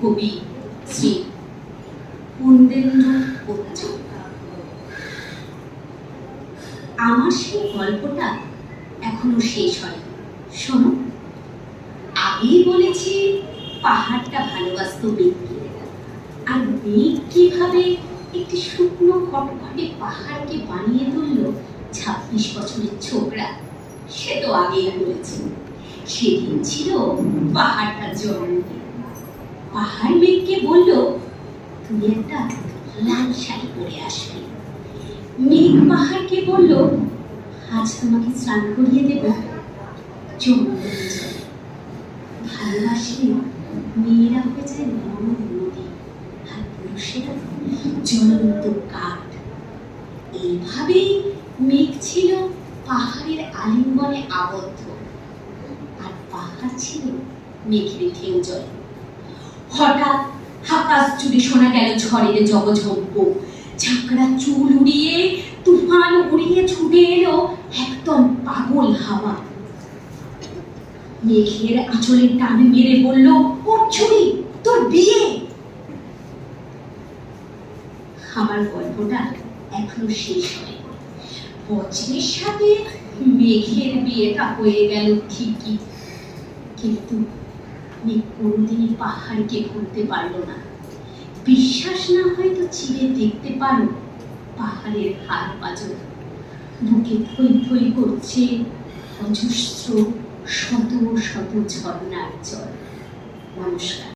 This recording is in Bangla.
কবি শ্রী বচ্চন আমার সেই গল্পটা এখনও শেষ হয় শোনো, আগেই বলেছি পাহাড়টা ভালোবাসত মেঘকে আর মেঘ কীভাবে একটি শুকনো খটখটে পাহাড়কে বানিয়ে তুললো ছাব্বিশ বছরের ছোকরা, সে তো আগেই বলেছি। সেদিন ছিল পাহাড়টার জন্মদিন পাহাড় মেঘকে বলল, তুমি একটা লাল শাড়ি পরে আসবে। মেঘ পাহাড়কে বলল, আজ তোমাকে স্নান করিয়ে দেব। ভালোবাসলে মেয়েরা হয়ে যায় নরম নদী আর পুরুষেরা জ্বলন্ত কাঠ। এইভাবেই মেঘ ছিল পাহাড়ের আলিঙ্গনে আবদ্ধ। আর পাহাড় ছিল মেঘের ঢেউ জল। হঠাৎ আকাশ জুড়ে শোনা গেল ঝড়ের জগঝম্প ঝাঁকড়া চুল উড়িয়ে, তুফান উড়িয়ে ছুটে এলো একদম পাগল হাওয়া। মেঘের আঁচলের টানে মেরে বলল, ওর ছুরি, তোর বিয়ে? আমার গল্পটা এখনও শেষ হয় বজ্রের সাথে মেঘের বিয়েটা হয়ে গেল ঠিকই। কিন্তু মেঘ কোনোদিনই পাহাড়কে ভুলতে পারল না। বিশ্বাস না হয় তো চিড়ে দেখতে পারো পাহাড়ের হার পাজর বুকে থই থই করছে অজস্র শত শত ঝর্ণার জল। নমস্কার।